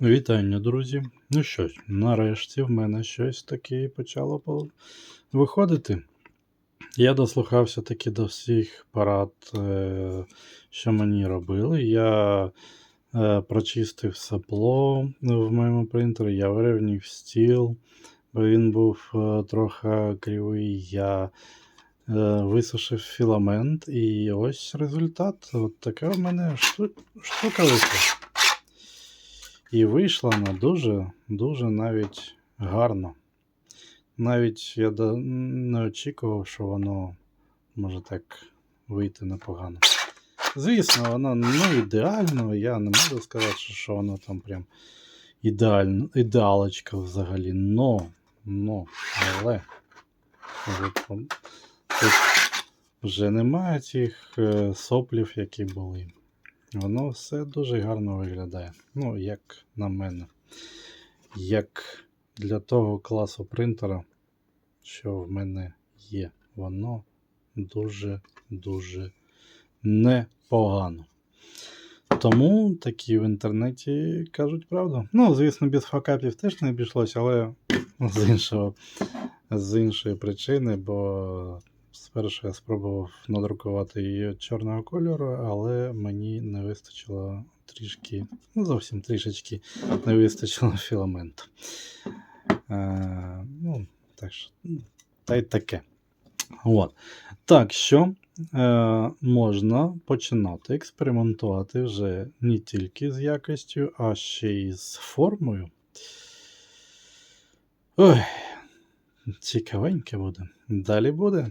Вітання, друзі. Ну що ж, нарешті в мене щось таке почало виходити. Я дослухався таки до всіх парад, е, що мені робили. Я е, прочистив сапло в моєму принтері, я вирівняв стіл, бо він був е, трохи кривий. Я висушив філамент, і ось результат. От така в мене шту- штука вийшла. І вийшла вона дуже, дуже навіть гарно. Навіть я не очікував, що воно може так вийти непогано. Звісно, воно не ідеально, я не можу сказати, що, воно там прям ідеально, ідеалочка взагалі. Но, но, але тут вже немає цих е, соплів, які були. Воно все дуже гарно виглядає. Ну, як на мене. Як для того класу принтера, що в мене є. Воно дуже-дуже непогано. Тому такі в інтернеті кажуть правду. Ну, звісно, без факапів теж не обійшлося, але з іншого, з іншої причини, бо спершу я спробував надрукувати її чорного кольору, але мені не вистачило трішки, ну зовсім трішечки не вистачило філаменту. Е, ну, так що, та й таке. От. Так що е, можна починати експериментувати вже не тільки з якістю, а ще й з формою. Ой, цікавеньке буде. Далі буде.